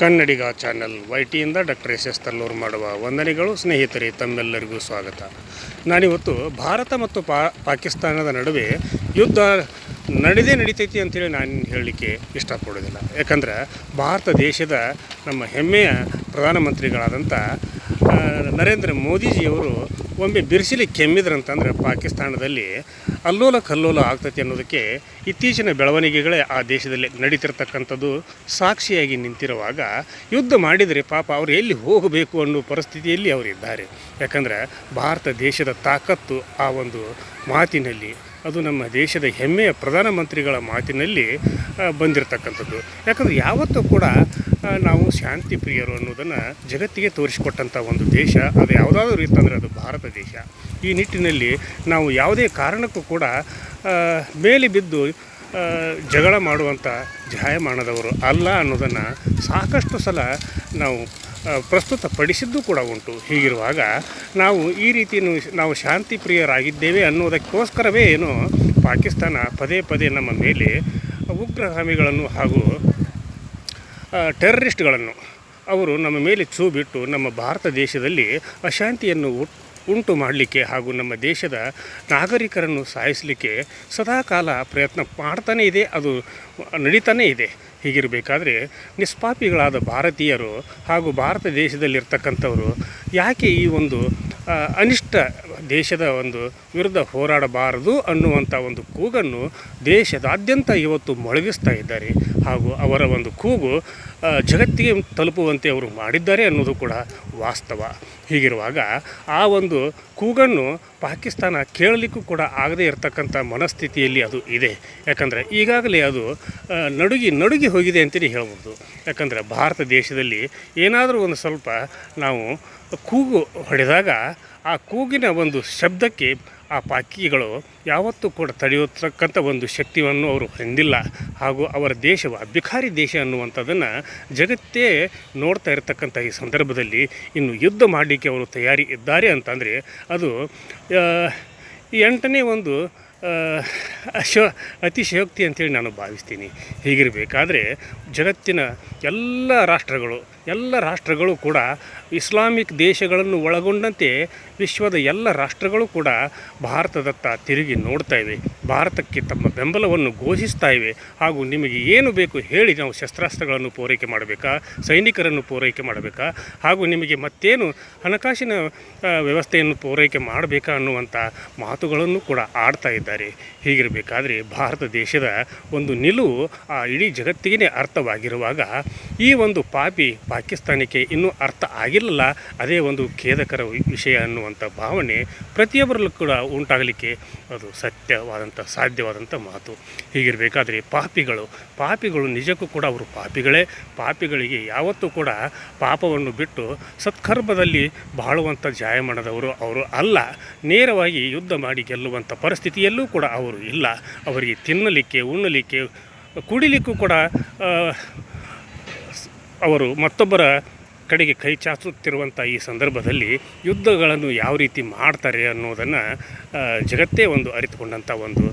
ಕನ್ನಡಿಗ channel Y ಟಿಯಿಂದ doctor S S Tallur ಮಾಡುವ ವಂದನೆಗಳು, ಸ್ನೇಹಿತರೆ, ತಮ್ಮೆಲ್ಲರಿಗೂ ಸ್ವಾಗತ. ನಾನಿವತ್ತು ಭಾರತ ಮತ್ತು ಪಾ, ಪಾಕಿಸ್ತಾನದ ನಡುವೆ ಯುದ್ಧ ನಡೆದೇ ನಡೀತೈತಿ ಅಂತೇಳಿ ನಾನು ಹೇಳಲಿಕ್ಕೆ ಇಷ್ಟಪಡೋದಿಲ್ಲ ಯಾಕಂದ್ರೆ ಭಾರತ ದೇಶದ ನಮ್ಮ ಹೆಮ್ಮೆಯ ಪ್ರಧಾನಮಂತ್ರಿಗಳಾದಂಥ ನರೇಂದ್ರ ಮೋದಿಜಿಯವರು ಒಮ್ಮೆ ಬಿರ್ಸಿಲಿ ಕೆಮ್ಮಿದ್ರಂತಂದ್ರೆ ಪಾಕಿಸ್ತಾನದಲ್ಲಿ ಅಲ್ಲೋಲ ಕಲ್ಲೋಲ ಆಗ್ತೈತಿ ಅನ್ನೋದಕ್ಕೆ ಇತ್ತೀಚಿನ ಬೆಳವಣಿಗೆಗಳೇ ಆ ದೇಶದಲ್ಲಿ ನಡೀತಿರ್ತಕ್ಕಂಥದ್ದು ಸಾಕ್ಷಿಯಾಗಿ ನಿಂತಿರುವಾಗ ಯುದ್ಧ ಮಾಡಿದರೆ ಪಾಪ ಅವರು ಎಲ್ಲಿ ಹೋಗಬೇಕು ಅನ್ನೋ ಪರಿಸ್ಥಿತಿಯಲ್ಲಿ ಅವರಿದ್ದಾರೆ. ಯಾಕಂದ್ರೆ ಭಾರತ ದೇಶದ ತಾಕತ್ತು ಆ ಒಂದು ಮಾತಿನಲ್ಲಿ ಅದು ನಮ್ಮ ದೇಶದ ಹೆಮ್ಮೆಯ ಪ್ರಧಾನಮಂತ್ರಿಗಳ ಮಾತಿನಲ್ಲಿ ಬಂದಿರತಕ್ಕಂಥದ್ದು. ಯಾಕಂದರೆ ಯಾವತ್ತೂ ಕೂಡ ನಾವು ಶಾಂತಿ ಪ್ರಿಯರು ಅನ್ನೋದನ್ನು ಜಗತ್ತಿಗೆ ತೋರಿಸಿಕೊಟ್ಟಂಥ ಒಂದು ದೇಶ, ಅದು ಯಾವುದಾದ್ರೂ ಇತ್ತಂದರೆ ಅದು ಭಾರತ ದೇಶ. ಈ ನಿಟ್ಟಿನಲ್ಲಿ ನಾವು ಯಾವುದೇ ಕಾರಣಕ್ಕೂ ಕೂಡ ಮೇಲೆ ಬಿದ್ದು ಜಗಳ ಮಾಡುವಂಥ ಜಾಯಮಾನದವರು ಅಲ್ಲ ಅನ್ನೋದನ್ನು ಸಾಕಷ್ಟು ಸಲ ನಾವು ಪ್ರಸ್ತುತಪಡಿಸಿದ್ದು ಕೂಡ ಉಂಟು. ಹೀಗಿರುವಾಗ ನಾವು ಈ ರೀತಿ ನಾವು ಶಾಂತಿ ಪ್ರಿಯರಾಗಿದ್ದೇವೆ ಅನ್ನೋದಕ್ಕೋಸ್ಕರವೇ ಏನು ಪಾಕಿಸ್ತಾನ ಪದೇ ಪದೇ ನಮ್ಮ ಮೇಲೆ ಉಗ್ರಗಾಮಿಗಳನ್ನು ಹಾಗೂ ಟೆರರಿಸ್ಟ್ಗಳನ್ನು ಅವರು ನಮ್ಮ ಮೇಲೆ ಚೂ ಬಿಟ್ಟು ನಮ್ಮ ಭಾರತ ದೇಶದಲ್ಲಿ ಅಶಾಂತಿಯನ್ನು ಉಟ್- ಮಾಡಲಿಕ್ಕೆ ಹಾಗೂ ನಮ್ಮ ದೇಶದ ನಾಗರಿಕರನ್ನು ಸಾಯಿಸಲಿಕ್ಕೆ ಸದಾಕಾಲ ಪ್ರಯತ್ನ ಮಾಡ್ತಾನೇ ಇದೆ, ಅದು ನಡೀತಾನೇ ಇದೆ. ಹೀಗಿರಬೇಕಾದ್ರೆ ನಿಷ್ಪಾಪಿಗಳಾದ ಭಾರತೀಯರು ಹಾಗೂ ಭಾರತ ದೇಶದಲ್ಲಿರ್ತಕ್ಕಂಥವರು ಯಾಕೆ ಈ ಒಂದು ಅನಿಷ್ಟ ದೇಶದ ಒಂದು ವಿರುದ್ಧ ಹೋರಾಡಬಾರದು ಅನ್ನುವಂಥ ಒಂದು ಕೂಗನ್ನು ದೇಶದಾದ್ಯಂತ ಇವತ್ತು ಮೊಳಗಿಸ್ತಾ ಇದ್ದಾರೆ. ಹಾಗೂ ಅವರ ಒಂದು ಕೂಗು ಜಗತ್ತಿಗೆ ತಲುಪುವಂತೆ ಅವರು ಮಾಡಿದ್ದಾರೆ ಅನ್ನೋದು ಕೂಡ ವಾಸ್ತವ. ಹೀಗಿರುವಾಗ ಆ ಒಂದು ಕೂಗನ್ನು ಪಾಕಿಸ್ತಾನ ಕೇಳಲಿಕ್ಕೂ ಕೂಡ ಆಗದೇ ಇರತಕ್ಕಂಥ ಮನಸ್ಥಿತಿಯಲ್ಲಿ ಅದು ಇದೆ. ಯಾಕಂದರೆ ಈಗಾಗಲೇ ಅದು ನಡುಗಿ ನಡುಗಿ ಹೋಗಿದೆ ಅಂತೇಳಿ ಹೇಳ್ಬೋದು. ಯಾಕಂದರೆ ಭಾರತ ದೇಶದಲ್ಲಿ ಏನಾದರೂ ಒಂದು ಸ್ವಲ್ಪ ನಾವು ಕೂಗು ಹೊಡೆದಾಗ ಆ ಕೂಗಿನ ಒಂದು ಶಬ್ದಕ್ಕೆ ಆ ಪಾಕಿಗಳು ಯಾವತ್ತೂ ಕೂಡ ತಡೆಯತಕ್ಕಂಥ ಒಂದು ಶಕ್ತಿಯನ್ನು ಅವರು ಹೊಂದಿಲ್ಲ. ಹಾಗೂ ಅವರ ದೇಶವು ಅಭಿಕಾರಿ ದೇಶ ಅನ್ನುವಂಥದ್ದನ್ನು ಜಗತ್ತೇ ನೋಡ್ತಾ ಇರತಕ್ಕಂಥ ಈ ಸಂದರ್ಭದಲ್ಲಿ ಇನ್ನು ಯುದ್ಧ ಮಾಡಲಿಕ್ಕೆ ಅವರು ತಯಾರಿ ಇದ್ದಾರೆ ಅಂತಂದರೆ ಅದು ಎಂಟನೇ ಒಂದು ಅಶ, ಅತಿಶಯೋಕ್ತಿ ಅಂತೇಳಿ ನಾನು ಭಾವಿಸ್ತೀನಿ. ಹೀಗಿರಬೇಕಾದ್ರೆ ಜಗತ್ತಿನ ಎಲ್ಲ ರಾಷ್ಟ್ರಗಳು ಎಲ್ಲ ರಾಷ್ಟ್ರಗಳು ಕೂಡ ಇಸ್ಲಾಮಿಕ್ ದೇಶಗಳನ್ನು ಒಳಗೊಂಡಂತೆ ವಿಶ್ವದ ಎಲ್ಲ ರಾಷ್ಟ್ರಗಳು ಕೂಡ ಭಾರತದತ್ತ ತಿರುಗಿ ನೋಡ್ತಾ ಇವೆ. ಭಾರತಕ್ಕೆ ತಮ್ಮ ಬೆಂಬಲವನ್ನು ಘೋಷಿಸ್ತಾ ಇವೆ. ಹಾಗೂ ನಿಮಗೆ ಏನು ಬೇಕು ಹೇಳಿ ನಾವು ಶಸ್ತ್ರಾಸ್ತ್ರಗಳನ್ನು ಪೂರೈಕೆ ಮಾಡಬೇಕಾ? ಸೈನಿಕರನ್ನು ಪೂರೈಕೆ ಮಾಡಬೇಕಾ? ಹಾಗೂ ನಿಮಗೆ ಮತ್ತೇನು ಹಣಕಾಸಿನ ವ್ಯವಸ್ಥೆಯನ್ನು ಪೂರೈಕೆ ಮಾಡಬೇಕಾ ಅನ್ನುವಂಥ ಮಾತುಗಳನ್ನು ಕೂಡ ಆಡ್ತಾ ಇದ್ದಾರೆ. ಹೀಗಿರಬೇಕಾದ್ರೆ ಭಾರತ ದೇಶದ ಒಂದು ನಿಲುವು ಆ ಇಡೀ ಜಗತ್ತಿಗೆ ಅರ್ಥವಾಗಿರುವಾಗ ಈ ಒಂದು ಪಾಪಿ ಪಾಕಿಸ್ತಾನಕ್ಕೆ ಇನ್ನೂ ಅರ್ಥ ಆಗಿಲ್ಲಲ್ಲ ಅದೇ ಒಂದು ಖೇದಕರ ವಿಷಯ ಅನ್ನುವಂಥ ಭಾವನೆ ಪ್ರತಿಯೊಬ್ಬರಲ್ಲೂ ಕೂಡ ಉಂಟಾಗಲಿಕ್ಕೆ ಅದು ಸತ್ಯವಾದಂಥ ಸಾಧ್ಯವಾದಂಥ ಮಾತು. ಹೀಗಿರಬೇಕಾದ್ರೆ ಪಾಪಿಗಳು ಪಾಪಿಗಳು ನಿಜಕ್ಕೂ ಕೂಡ ಅವರು ಪಾಪಿಗಳೇ. ಪಾಪಿಗಳಿಗೆ ಯಾವತ್ತೂ ಕೂಡ ಪಾಪವನ್ನು ಬಿಟ್ಟು ಸತ್ಕರ್ಮದಲ್ಲಿ ಬಾಳುವಂಥ ಜಾಯಮಾನದವರು ಅವರು ಅಲ್ಲ. ನೇರವಾಗಿ ಯುದ್ಧ ಮಾಡಿ ಗೆಲ್ಲುವಂಥ ಪರಿಸ್ಥಿತಿಯಲ್ಲೂ ಕೂಡ ಅವರು ಇಲ್ಲ. ಅವರಿಗೆ ತಿನ್ನಲಿಕ್ಕೆ, ಉಣ್ಣಲಿಕ್ಕೆ, ಕುಡಿಲಿಕ್ಕೂ ಕೂಡ ಅವರು ಮತ್ತೊಬ್ಬರ ಕಡೆಗೆ ಕೈ ಚಾಚುತ್ತಿರುವಂಥ ಈ ಸಂದರ್ಭದಲ್ಲಿ ಯುದ್ಧಗಳನ್ನು ಯಾವ ರೀತಿ ಮಾಡ್ತಾರೆ ಅನ್ನೋದನ್ನು ಜಗತ್ತೇ ಒಂದು ಅರಿತುಕೊಂಡಂಥ ಒಂದು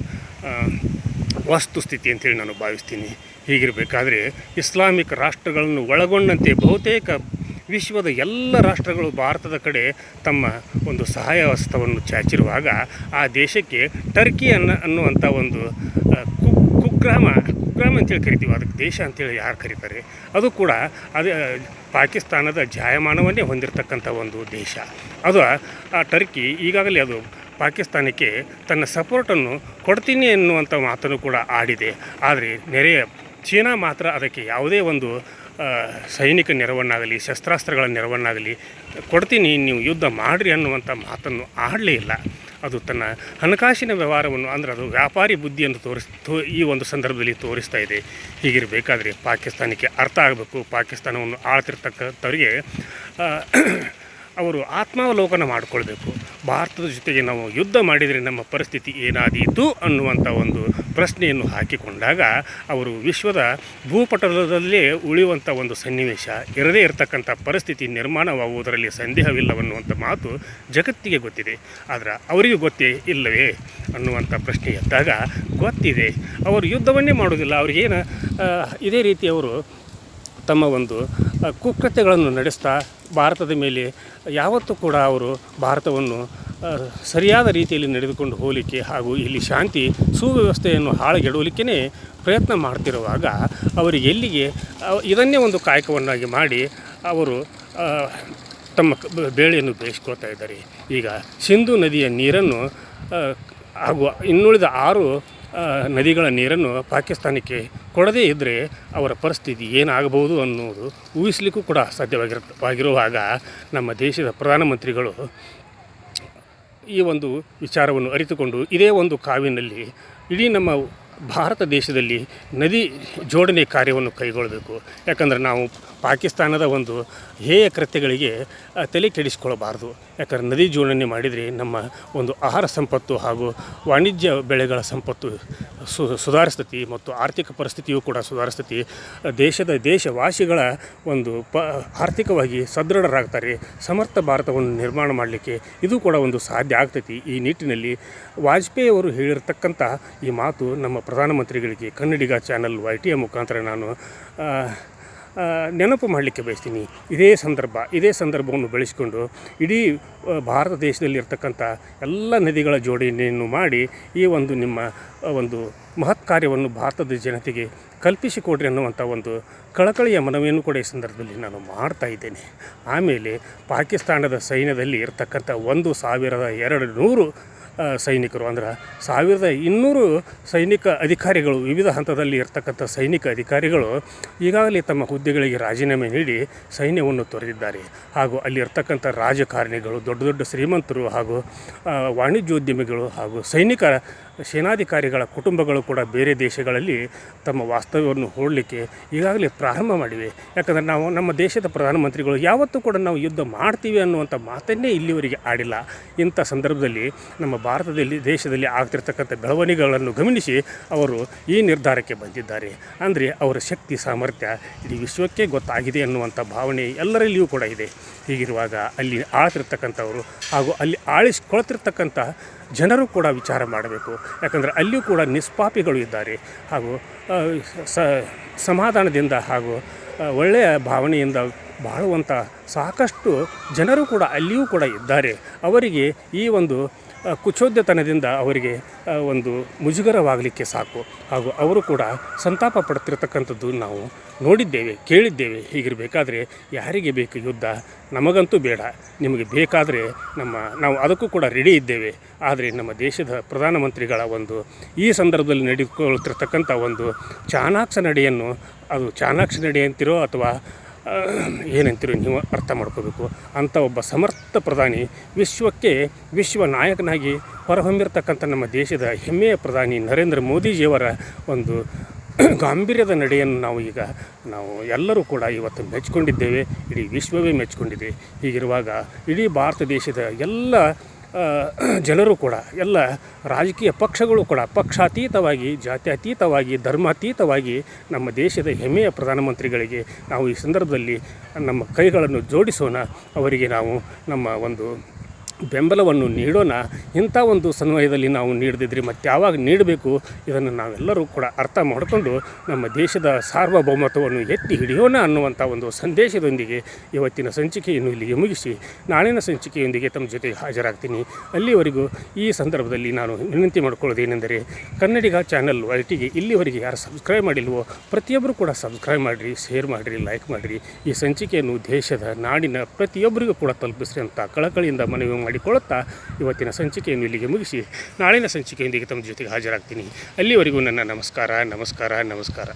ವಸ್ತುಸ್ಥಿತಿ ಅಂತೇಳಿ ನಾನು ಭಾವಿಸ್ತೀನಿ. ಹೀಗಿರಬೇಕಾದ್ರೆ ಇಸ್ಲಾಮಿಕ್ ರಾಷ್ಟ್ರಗಳನ್ನು ಒಳಗೊಂಡಂತೆ ಬಹುತೇಕ ವಿಶ್ವದ ಎಲ್ಲ ರಾಷ್ಟ್ರಗಳು ಭಾರತದ ಕಡೆ ತಮ್ಮ ಒಂದು ಸಹಾಯ ಹಸ್ತವನ್ನು ಚಾಚಿರುವಾಗ ಆ ದೇಶಕ್ಕೆ ಟರ್ಕಿ ಅನ್ನ ಅನ್ನುವಂಥ ಒಂದು ಕುಗ್ರಾಮ ಕುಗ್ರಾಮ ಅಂತೇಳಿ ಕರಿತೀವಿ, ಅದಕ್ಕೆ ದೇಶ ಅಂತೇಳಿ ಯಾರು ಕರೀತಾರೆ, ಅದು ಕೂಡ ಅದು ಪಾಕಿಸ್ತಾನದ ಜಾಯಮಾನವನ್ನೇ ಹೊಂದಿರತಕ್ಕಂಥ ಒಂದು ದೇಶ. ಅದು ಆ ಟರ್ಕಿ ಈಗಾಗಲೇ ಅದು ಪಾಕಿಸ್ತಾನಕ್ಕೆ ತನ್ನ ಸಪೋರ್ಟನ್ನು ಕೊಡ್ತೀನಿ ಎನ್ನುವಂಥ ಮಾತನ್ನು ಕೂಡ ಆಡಿದೆ. ಆದರೆ ನೆರೆಯ ಚೀನಾ ಮಾತ್ರ ಅದಕ್ಕೆ ಯಾವುದೇ ಒಂದು ಸೈನಿಕ ನೆರವನ್ನಾಗಲಿ, ಶಸ್ತ್ರಾಸ್ತ್ರಗಳ ನೆರವನ್ನಾಗಲಿ, ಕೊಡ್ತೀನಿ ನೀವು ಯುದ್ಧ ಮಾಡಿರಿ ಅನ್ನುವಂಥ ಮಾತನ್ನು ಆಡಲೇ ಇಲ್ಲ. ಅದು ತನ್ನ ಹಣಕಾಸಿನ ವ್ಯವಹಾರವನ್ನು, ಅಂದರೆ ಅದು ವ್ಯಾಪಾರಿ ಬುದ್ಧಿಯನ್ನು ತೋರಿಸ್, ತೋ, ಈ ಒಂದು ಸಂದರ್ಭದಲ್ಲಿ ತೋರಿಸ್ತಾ ಇದೆ. ಹೀಗಿರಬೇಕಾದ್ರೆ ಪಾಕಿಸ್ತಾನಕ್ಕೆ ಅರ್ಥ ಆಗಬೇಕು, ಪಾಕಿಸ್ತಾನವನ್ನು ಆಳ್ತಿರ್ತಕ್ಕಂಥವರಿಗೆ ಅವರು ಆತ್ಮಾವಲೋಕನ ಮಾಡಿಕೊಳ್ಬೇಕು. ಭಾರತದ ಜೊತೆಗೆ ನಾವು ಯುದ್ಧ ಮಾಡಿದರೆ ನಮ್ಮ ಪರಿಸ್ಥಿತಿ ಏನಾದೀತು ಅನ್ನುವಂಥ ಒಂದು ಪ್ರಶ್ನೆಯನ್ನು ಹಾಕಿಕೊಂಡಾಗ ಅವರು ವಿಶ್ವದ ಭೂಪಟಲದಲ್ಲೇ ಉಳಿಯುವಂಥ ಒಂದು ಸನ್ನಿವೇಶ, ಇರದೇ ಇರತಕ್ಕಂಥ ಪರಿಸ್ಥಿತಿ ನಿರ್ಮಾಣವಾಗುವುದರಲ್ಲಿ ಸಂದೇಹವಿಲ್ಲವನ್ನುವಂಥ ಮಾತು ಜಗತ್ತಿಗೆ ಗೊತ್ತಿದೆ. ಆದರೆ ಅವರಿಗೂ ಗೊತ್ತೇ ಇಲ್ಲವೇ ಅನ್ನುವಂಥ ಪ್ರಶ್ನೆ ಎದ್ದಾಗ ಗೊತ್ತಿದೆ. ಅವರು ಯುದ್ಧವನ್ನೇ ಮಾಡೋದಿಲ್ಲ ಅವ್ರಿಗೇನು ಇದೇ ರೀತಿ ಅವರು ತಮ್ಮ ಒಂದು ಕುಕೃತ್ಯಗಳನ್ನು ನಡೆಸ್ತಾ ಭಾರತದ ಮೇಲೆ ಯಾವತ್ತೂ ಕೂಡ ಅವರು ಭಾರತವನ್ನು ಸರಿಯಾದ ರೀತಿಯಲ್ಲಿ ನಡೆದುಕೊಂಡು ಹೋಗಲಿಕ್ಕೆ ಹಾಗೂ ಇಲ್ಲಿ ಶಾಂತಿ, ಸುವ್ಯವಸ್ಥೆಯನ್ನು ಹಾಳುಗೆಡುವಲಿಕ್ಕೇ ಪ್ರಯತ್ನ ಮಾಡ್ತಿರುವಾಗ ಅವರು ಎಲ್ಲಿಗೆ ಇದನ್ನೇ ಒಂದು ಕಾಯಕವನ್ನಾಗಿ ಮಾಡಿ ಅವರು ತಮ್ಮ ಬೇಳೆಯನ್ನು ಬೇಯಿಸ್ಕೊಳ್ತಾ ಇದ್ದಾರೆ. ಈಗ ಸಿಂಧು ನದಿಯ ನೀರನ್ನು ಹಾಗೂ ಇನ್ನುಳಿದ ಆರು ನದಿಗಳ ನೀರನ್ನು ಪಾಕಿಸ್ತಾನಕ್ಕೆ ಕೊಡದೇ ಇದ್ದರೆ ಅವರ ಪರಿಸ್ಥಿತಿ ಏನಾಗಬಹುದು ಅನ್ನೋದು ಊಹಿಸಲಿಕ್ಕೂ ಕೂಡ ಸಾಧ್ಯವಾಗಿರುವಾಗ ನಮ್ಮ ದೇಶದ ಪ್ರಧಾನಮಂತ್ರಿಗಳು ಈ ಒಂದು ವಿಚಾರವನ್ನು ಅರಿತುಕೊಂಡು ಇದೇ ಒಂದು ಕಾವಿನಲ್ಲಿ ಇಡೀ ನಮ್ಮ ಭಾರತ ದೇಶದಲ್ಲಿ ನದಿ ಜೋಡಣೆ ಕಾರ್ಯವನ್ನು ಕೈಗೊಳ್ಳಬೇಕು. ಯಾಕಂದರೆ ನಾವು ಪಾಕಿಸ್ತಾನದ ಒಂದು ಹೇಯ ಕೃತ್ಯಗಳಿಗೆ ತಲೆ ಕೆಡಿಸ್ಕೊಳ್ಬಾರ್ದು ಯಾಕಂದರೆ ನದಿ ಜೋಡಣೆ ಮಾಡಿದರೆ ನಮ್ಮ ಒಂದು ಆಹಾರ ಸಂಪತ್ತು ಹಾಗೂ ವಾಣಿಜ್ಯ ಬೆಳೆಗಳ ಸಂಪತ್ತು ಸು, ಸುಧಾರಿಸ್ತತಿ ಮತ್ತು ಆರ್ಥಿಕ ಪರಿಸ್ಥಿತಿಯೂ ಕೂಡ ಸುಧಾರಿಸ್ತತಿ. ದೇಶದ ದೇಶವಾಸಿಗಳ ಒಂದು ಪ, ಆರ್ಥಿಕವಾಗಿ ಸದೃಢರಾಗ್ತಾರೆ. ಸಮರ್ಥ ಭಾರತವನ್ನು ನಿರ್ಮಾಣ ಮಾಡಲಿಕ್ಕೆ ಇದು ಕೂಡ ಒಂದು ಸಾಧ್ಯ ಆಗ್ತೈತಿ. ಈ ನಿಟ್ಟಿನಲ್ಲಿ ವಾಜಪೇಯಿ ಅವರು ಹೇಳಿರ್ತಕ್ಕಂಥ ಈ ಮಾತು ನಮ್ಮ ಪ್ರಧಾನಮಂತ್ರಿಗಳಿಗೆ ಕನ್ನಡಿಗ ಚಾನಲ್ ವೈ ಟಿಯ ಮುಖಾಂತರ ನಾನು ನೆನಪು ಮಾಡಲಿಕ್ಕೆ ಬಯಸ್ತೀನಿ. ಇದೇ ಸಂದರ್ಭ, ಇದೇ ಸಂದರ್ಭವನ್ನು ಬೆಳೆಸಿಕೊಂಡು ಇಡೀ ಭಾರತ ದೇಶದಲ್ಲಿ ಇರ್ತಕ್ಕಂಥ ಎಲ್ಲ ನದಿಗಳ ಜೋಡಣೆಯನ್ನು ಮಾಡಿ ಈ ಒಂದು ನಿಮ್ಮ ಒಂದು ಮಹತ್ ಕಾರ್ಯವನ್ನು ಭಾರತದ ಜನತೆಗೆ ಕಲ್ಪಿಸಿಕೊಡ್ರಿ ಅನ್ನುವಂಥ ಒಂದು ಕಳಕಳಿಯ ಮನವಿಯನ್ನು ಕೂಡ ಈ ಸಂದರ್ಭದಲ್ಲಿ ನಾನು ಮಾಡ್ತಾ ಇದ್ದೇನೆ. ಆಮೇಲೆ ಪಾಕಿಸ್ತಾನದ ಸೈನ್ಯದಲ್ಲಿ ಇರತಕ್ಕಂಥ ಒಂದು ಸಾವಿರದ ಎರಡು ನೂರು ಸೈನಿಕರು. ಅಂದ್ರೆ ಸಾವಿರದ ಇನ್ನೂರು ಸೈನಿಕ ಅಧಿಕಾರಿಗಳು, ವಿವಿಧ ಹಂತದಲ್ಲಿ ಇರ್ತಕ್ಕಂಥ ಸೈನಿಕ ಅಧಿಕಾರಿಗಳು ಈಗಾಗಲೇ ತಮ್ಮ ಹುದ್ದೆಗಳಿಗೆ ರಾಜೀನಾಮೆ ನೀಡಿ ಸೈನ್ಯವನ್ನು ತೊರೆದಿದ್ದಾರೆ. ಹಾಗೂ ಅಲ್ಲಿ ಇರ್ತಕ್ಕಂಥ ರಾಜಕಾರಣಿಗಳು, ದೊಡ್ಡ ದೊಡ್ಡ ಶ್ರೀಮಂತರು ಹಾಗೂ ವಾಣಿಜ್ಯೋದ್ಯಮಿಗಳು ಹಾಗೂ ಸೈನಿಕ ಸೇನಾಧಿಕಾರಿಗಳ ಕುಟುಂಬಗಳು ಕೂಡ ಬೇರೆ ದೇಶಗಳಲ್ಲಿ ತಮ್ಮ ವಾಸ್ತವ್ಯವನ್ನು ಹೂಡಲಿಕ್ಕೆ ಈಗಾಗಲೇ ಪ್ರಾರಂಭ ಮಾಡಿವೆ. ಯಾಕಂದರೆ ನಾವು ನಮ್ಮ ದೇಶದ ಪ್ರಧಾನಮಂತ್ರಿಗಳು ಯಾವತ್ತೂ ಕೂಡ ನಾವು ಯುದ್ಧ ಮಾಡ್ತೀವಿ ಅನ್ನುವಂಥ ಮಾತನ್ನೇ ಇಲ್ಲಿವರೆಗೆ ಆಡಿಲ್ಲ. ಇಂಥ ಸಂದರ್ಭದಲ್ಲಿ ನಮ್ಮ ಭಾರತದಲ್ಲಿ, ದೇಶದಲ್ಲಿ ಆಗ್ತಿರ್ತಕ್ಕಂಥ ಬೆಳವಣಿಗೆಗಳನ್ನು ಗಮನಿಸಿ ಅವರು ಈ ನಿರ್ಧಾರಕ್ಕೆ ಬಂದಿದ್ದಾರೆ. ಅಂದರೆ ಅವರ ಶಕ್ತಿ, ಸಾಮರ್ಥ್ಯ ಇಡೀ ವಿಶ್ವಕ್ಕೆ ಗೊತ್ತಾಗಿದೆ ಅನ್ನುವಂಥ ಭಾವನೆ ಎಲ್ಲರಲ್ಲಿಯೂ ಕೂಡ ಇದೆ. ಹೀಗಿರುವಾಗ ಅಲ್ಲಿ ಆಳ್ತಿರ್ತಕ್ಕಂಥವರು ಹಾಗೂ ಅಲ್ಲಿ ಆಳಿಸ್ಕೊಳ್ತಿರ್ತಕ್ಕಂಥ ಜನರು ಕೂಡ ವಿಚಾರ ಮಾಡಬೇಕು. ಯಾಕಂದರೆ ಅಲ್ಲಿಯೂ ಕೂಡ ನಿಷ್ಪಾಪಿಗಳು ಇದ್ದಾರೆ. ಹಾಗೂ ಸಮಾಧಾನದಿಂದ ಹಾಗೂ ಒಳ್ಳೆಯ ಭಾವನೆಯಿಂದ ಬಾಳುವಂಥ ಸಾಕಷ್ಟು ಜನರು ಕೂಡ ಅಲ್ಲಿಯೂ ಕೂಡ ಇದ್ದಾರೆ. ಅವರಿಗೆ ಈ ಒಂದು ಕುಚೋದ್ಯತನದಿಂದ ಅವರಿಗೆ ಒಂದು ಮುಜುಗರವಾಗಲಿಕ್ಕೆ ಸಾಕು. ಹಾಗೂ ಅವರು ಕೂಡ ಸಂತಾಪ ಪಡ್ತಿರ್ತಕ್ಕಂಥದ್ದು ನಾವು ನೋಡಿದ್ದೇವೆ, ಕೇಳಿದ್ದೇವೆ ಹೀಗಿರಬೇಕಾದ್ರೆ ಯಾರಿಗೆ ಬೇಕು ಯುದ್ಧ? ನಮಗಂತೂ ಬೇಡ. ನಿಮಗೆ ಬೇಕಾದರೆ ನಮ್ಮ, ನಾವು ಅದಕ್ಕೂ ಕೂಡ ರೆಡಿ ಇದ್ದೇವೆ. ಆದರೆ ನಮ್ಮ ದೇಶದ ಪ್ರಧಾನಮಂತ್ರಿಗಳ ಒಂದು, ಈ ಸಂದರ್ಭದಲ್ಲಿ ನಡೆದುಕೊಳ್ತಿರ್ತಕ್ಕಂಥ ಒಂದು ಚಾಣಾಕ್ಷ ನಡೆಯನ್ನು, ಅದು ಚಾಣಾಕ್ಷ ನಡೆಯಂತಿರೋ ಅಥವಾ ಏನಂತೀರೋ ನೀವು ಅರ್ಥ ಮಾಡ್ಕೋಬೇಕು. ಅಂಥ ಒಬ್ಬ ಸಮರ್ಥ ಪ್ರಧಾನಿ ವಿಶ್ವಕ್ಕೆ ವಿಶ್ವ ನಾಯಕನಾಗಿ ಹೊರಹೊಮ್ಮಿರ್ತಕ್ಕಂಥ ನಮ್ಮ ದೇಶದ ಹೆಮ್ಮೆಯ ಪ್ರಧಾನಿ ನರೇಂದ್ರ ಮೋದಿಜಿಯವರ ಒಂದು ಗಾಂಭೀರ್ಯದ ನಡೆಯನ್ನು ನಾವು ಈಗ ನಾವು ಎಲ್ಲರೂ ಕೂಡ ಇವತ್ತು ಮೆಚ್ಚಿಕೊಂಡಿದ್ದೇವೆ ಇಡೀ ವಿಶ್ವವೇ ಮೆಚ್ಚಿಕೊಂಡಿದೆ ಹೀಗಿರುವಾಗ ಇಡೀ ಭಾರತ ದೇಶದ ಎಲ್ಲ ಜನರು ಕೂಡ, ಎಲ್ಲ ರಾಜಕೀಯ ಪಕ್ಷಗಳು ಕೂಡ, ಪಕ್ಷಾತೀತವಾಗಿ, ಜಾತ್ಯತೀತವಾಗಿ, ಧರ್ಮಾತೀತವಾಗಿ ನಮ್ಮ ದೇಶದ ಹೆಮ್ಮೆಯ ಪ್ರಧಾನಮಂತ್ರಿಗಳಿಗೆ ನಾವು ಈ ಸಂದರ್ಭದಲ್ಲಿ ನಮ್ಮ ಕೈಗಳನ್ನು ಜೋಡಿಸೋಣ. ಅವರಿಗೆ ನಾವು ನಮ್ಮ ಒಂದು ಬೆಂಬಲವನ್ನು ನೀಡೋಣ. ಇಂಥ ಒಂದು ಸಮಯದಲ್ಲಿ ನಾವು ನೀಡದಿದ್ದರೆ ಮತ್ತೆ ಯಾವಾಗ ನೀಡಬೇಕು? ಇದನ್ನು ನಾವೆಲ್ಲರೂ ಕೂಡ ಅರ್ಥ ಮಾಡಿಕೊಂಡು ನಮ್ಮ ದೇಶದ ಸಾರ್ವಭೌಮತ್ವವನ್ನು ಎತ್ತಿ ಹಿಡಿಯೋಣ ಅನ್ನುವಂಥ ಒಂದು ಸಂದೇಶದೊಂದಿಗೆ ಇವತ್ತಿನ ಸಂಚಿಕೆಯನ್ನು ಇಲ್ಲಿಗೆ ಮುಗಿಸಿ, ನಾಳಿನ ಸಂಚಿಕೆಯೊಂದಿಗೆ ತಮ್ಮ ಜೊತೆ ಹಾಜರಾಗ್ತೀನಿ. ಅಲ್ಲಿವರೆಗೂ ಈ ಸಂದರ್ಭದಲ್ಲಿ ನಾನು ವಿನಂತಿ ಮಾಡಿಕೊಳ್ಳೋದೇನೆಂದರೆ, ಕನ್ನಡಿಗ ಚಾನಲ್ ವೈಟಿಗೆ ಇಲ್ಲಿವರೆಗೆ ಯಾರು ಸಬ್ಸ್ಕ್ರೈಬ್ ಮಾಡಿಲ್ವೋ, ಪ್ರತಿಯೊಬ್ಬರು ಕೂಡ ಸಬ್ಸ್ಕ್ರೈಬ್ ಮಾಡಿರಿ, ಶೇರ್ ಮಾಡಿರಿ, ಲೈಕ್ ಮಾಡಿರಿ. ಈ ಸಂಚಿಕೆಯನ್ನು ದೇಶದ ನಾಡಿನ ಪ್ರತಿಯೊಬ್ಬರಿಗೂ ಕೂಡ ತಲುಪಿಸ್ರಿ ಅಂತ ಕಳಕಳಿಯಿಂದ ಮನವಿ ಮಾಡಿಕೊಳ್ಳುತ್ತಾ ಇವತ್ತಿನ ಸಂಚಿಕೆಯನ್ನು ಇಲ್ಲಿಗೆ ಮುಗಿಸಿ ನಾಳಿನ ಸಂಚಿಕೆಯೊಂದಿಗೆ ತಮ್ಮ ಜೊತೆಗೆ ಹಾಜರಾಗ್ತೀನಿ. ಅಲ್ಲಿವರೆಗೂ ನನ್ನ ನಮಸ್ಕಾರ ನಮಸ್ಕಾರ ನಮಸ್ಕಾರ.